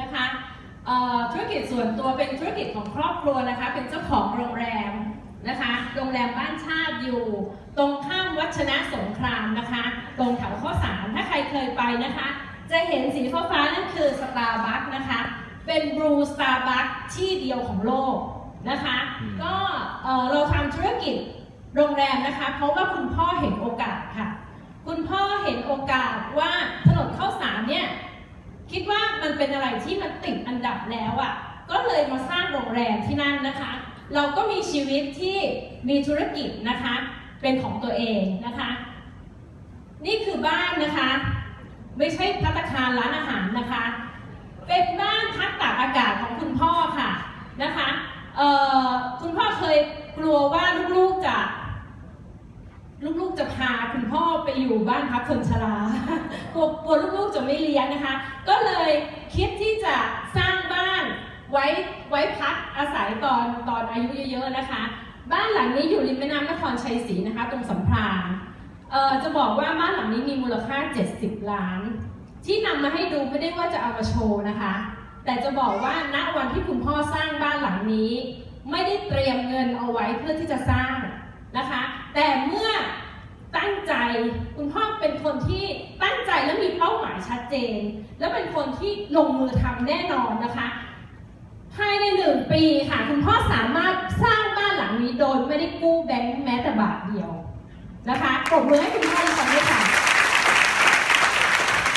นะคะเอ่อธุรกิจส่วนตัวเป็นธุรกิจของครอบครัวนะคะ เป็นเจ้าของโรงแรมนะคะ โรงแรมบ้านชาติอยู่ ตรงข้ามวัชนะสงครามนะคะ ตรงแถวข้อสามถ้าใครเคยไปนะคะ จะเห็นสีฟ้าฟ้าๆนั่นคือสตาร์บัคนะคะ เป็นบรูสตาร์บัคที่เดียวของโลกนะคะอืมก็เอ่อเราทำธุรกิจโรงแรมนะคะ เพราะว่าคุณพ่อเห็นโอกาสค่ะ คุณพ่อเห็นโอกาสว่าถนนข้าวสารเนี่ย คิดว่ามัน เป็นอะไรที่มันติดอันดับแล้วอะ่ะ ก็เลยมาสร้างโรงแรมที่นั่นนะคะ เราก็มีชีวิตที่มีธุรกิจนะคะ เป็นของตัวเองนะคะ นี่คือบ้านนะคะ ไม่ใช่พัตคารร้านอาหารนะคะ เป็นบ้านพักตากอากาศของคุณพ่อค่ะนะคะคุณพ่อเคยกลัวว่าลูกๆจะ ลูกๆจะพาคุณพ่อไปอยู่บ้านพักคนชรากลัวลูกๆจะไม่เลี้ยงนะคะ ก็เลย คิดที่จะสร้างบ้านไว้ไว้พักอาศัยตอนตอนอายุเยอะๆนะคะ บ้านหลังนี้อยู่ริมแม่น้ำนครชัยศรีนะคะ ตรงสำพรางเอ่อจะบอกว่าบ้านหลังนี้มีมูลค่า 70 ล้าน ที่นำมาให้ดูไม่ได้ว่าจะเอามาโชว์นะคะ แต่จะบอกว่าณวันที่คุณพ่อสร้างบ้านหลังนี้ ไม่ได้เตรียมเงินเอาไว้เพื่อที่จะสร้างนะคะ แต่เมื่อตั้งใจคุณพ่อเป็นคนที่ตั้ง และมีเป้าหมายชัดเจน และเป็นคนที่ลงมือทำแน่นอนนะคะภายในหนึ่งปีค่ะคุณพ่อสามารถสร้างบ้านหลังนี้โดยไม่ได้กู้แบงค์แม้แต่บาทเดียวนะคะปรบมือให้คุณพ่อครั้งด้วยค่ะ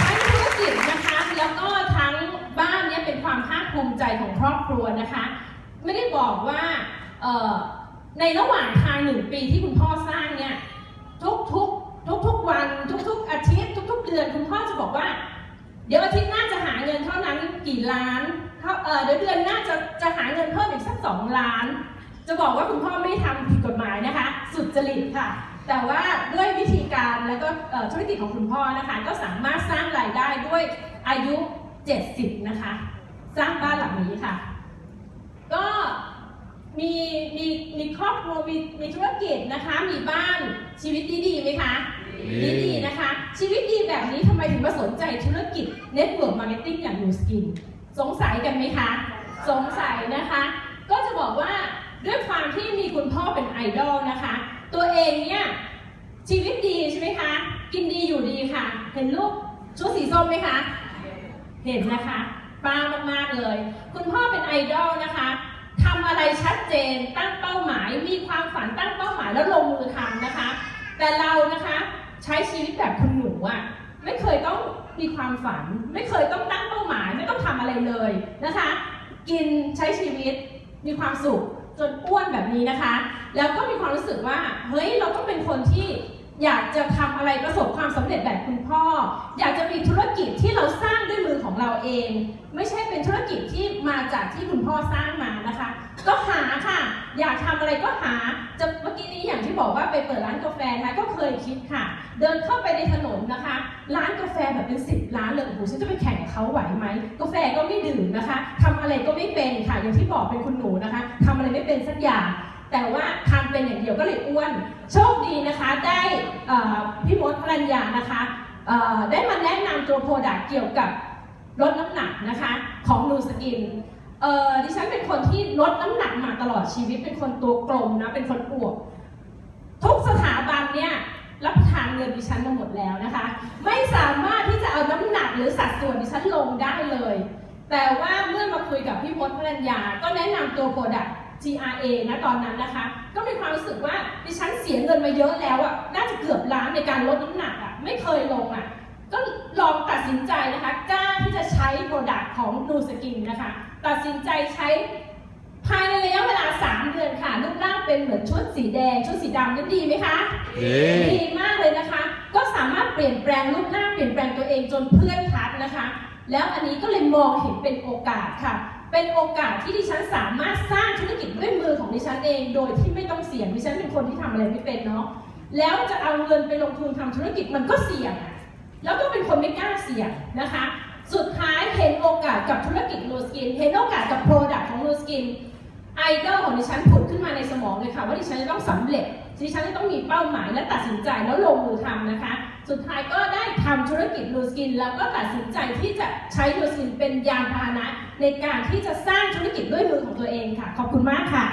ทั้งธุรกิจนะคะแล้วก็ทั้งบ้านเนี้เป็นความภาคภูมิใจของครอบครัวนะคะ ไม่ได้บอกว่าในระหว่างทางหนึ่งปีที่คุณพ่อสร้างเนี่ยทุกทุกทุกทุกๆวัน ทุก ๆ อาทิตย์ทุก ๆ เดือนคุณพ่อจะบอกว่า เดี๋ยวอาทิตย์หน้าจะหาเงินเท่านั้นกี่ล้านเเอ่อเดี๋ยวเดือนหน้าจะจะหาเงินเพิ่มอีกสักสองล้าน จะบอกว่าคุณพ่อไม่ได้ทำผิดกฎหมายนะคะ สุดจริตค่ะ แต่ว่าด้วยวิธีการแล้วก็เอ่อธุรกิจของคุณพ่อนะคะ ก็สามารถสร้างรายได้ด้วยอายุ 70 นะคะ สร้างบ้านหลังนี้ค่ะ ก็มีมีมีครอบครัวมีมีธุรกิจนะคะ มีบ้านชีวิตดีๆไหมคะ ดีๆนะคะ ชีวิตดีแบบนี้ทำไมถึงมาสนใจธุรกิจ Network Marketing อย่าง New Skin สงสัยกันไหมคะ สงสัยนะคะ ก็จะบอกว่าด้วยความที่มีคุณพ่อเป็นไอดอลนะคะ ตัวเองเนี่ยชีวิตดีใช่ไหมคะ กินดีอยู่ดีค่ะ เห็นลูกชุดสีส้มไหมคะ เห็นนะคะป้ามากๆเลย คุณพ่อเป็นไอดอลนะคะทำอะไรชัดเจนตั้งเป้าหมายมีความฝันตั้งเป้าหมายแล้วลงมือทำนะคะ แต่เรานะคะ ช้ชีวิตแบบคุณหนูอะไม่เคยต้องมีความฝัน ไม่เคยต้องตั้งเป้าหมาย ไม่ต้องทำอะไรเลยนะคะ กินใช้ชีวิตมีความสุขจนอ้วนแบบนี้นะคะ แล้วก็มีความรู้สึกว่า เฮ้ยเราต้องเป็นคนที่อยากจะทำอะไรประสบความสำเร็จแบบคุณพ่อ อยากจะมีธุรกิจที่เราสร้างด้วยมือของเราเอง ไม่ใช่เป็นธุรกิจที่มาจากที่คุณพ่อสร้างมานะคะ ก็หาค่ะ อยากทำอะไรก็หาจะเมื่อกี้นี้อย่างที่บอกว่าไปเปิดร้านกาแฟนะก็เคยคิดค่ะ เดินเข้าไปในถนนนะคะ ร้านกาแฟแบบเป็นสิบร้านเลยโอ้โหฉันจะไปแข่งกับเขาไหวไหมกาแฟก็ไม่ดื่มนะคะทำอะไรก็ไม่เป็นค่ะ อย่างที่บอกเป็นคุณหนูนะคะทำอะไรไม่เป็นสักอย่าง แต่ว่าทำเป็นอย่างเดียวก็เลยอ้วน โชคดีนะคะได้พี่มดพลัญญานะคะเอ่อได้มาแนะนำตัวโปรดักต์เกี่ยวกับลดน้ำหนักนะคะ ของนูสกิน เอ่อดิฉันเป็นคนที่ลดน้ำหนักมาตลอดชีวิต เป็นคนตัวกลมนะ เป็นคนอวบ ทุกสถาบันเนี่ยรับทานเงินดิฉันมาหมดแล้วนะคะ ไม่สามารถที่จะเอาน้ำหนักหรือสัดส่วนดิฉันลงได้เลย แต่ว่าเมื่อมาคุยกับพี่มดพลัญญา ก็แนะนำตัวโปรดักต์ GRA นะตอนนั้นนะคะ ก็มีความรู้สึกว่าดิฉันเสียเงินมาเยอะแล้วอะ น่าจะเกือบล้านในการลดน้ำหนักอะ ไม่เคยลงอะ ก็ลองตัดสินใจนะคะ กล้าที่จะใช้โปรดักต์ของนูสกินนะคะ ตัดสินใจใช้ภายในระยะเวลา 3 เดือนค่ะรูปร่างเป็นเหมือนชุดสีแดง ชุดสีดำนั่นดีไหมคะดี ดีมากเลยนะคะ ก็สามารถเปลี่ยนแปลงรูปหน้าเปลี่ยนแปลงตัวเองจนเพื่อนทักนะคะ แล้วอันนี้ก็เลยมองเห็นเป็นโอกาสค่ะ เป็นโอกาสที่ดิฉันสามารถสร้างธุรกิจด้วยมือของดิฉันเอง โดยที่ไม่ต้องเสี่ยงดิฉันเป็นคนที่ทำอะไรไม่เป็นเนาะแล้วจะเอาเงินไปลงทุนทำธุรกิจมันก็เสี่ยงอะแล้วก็เป็นคนไม่กล้าเสี่ยงนะคะ สุดท้ายเห็นโอกาสกับธุรกิจนูสกิน เห็นโอกาสกับโปรดักต์ของนูสกิน ไอดอลของดิฉันผุดขึ้นมาในสมองเลยค่ะ ว่าดิฉันจะต้องสำเร็จ ดิฉันจะต้องมีเป้าหมายและตัดสินใจแล้วลงมือทำนะคะ สุดท้ายก็ได้ทำธุรกิจนูสกิน แล้วก็ตัดสินใจที่จะใช้นูสกินเป็นยานพาหนะ ในการที่จะสร้างธุรกิจด้วยมือของตัวเองค่ะ ขอบคุณมากค่ะ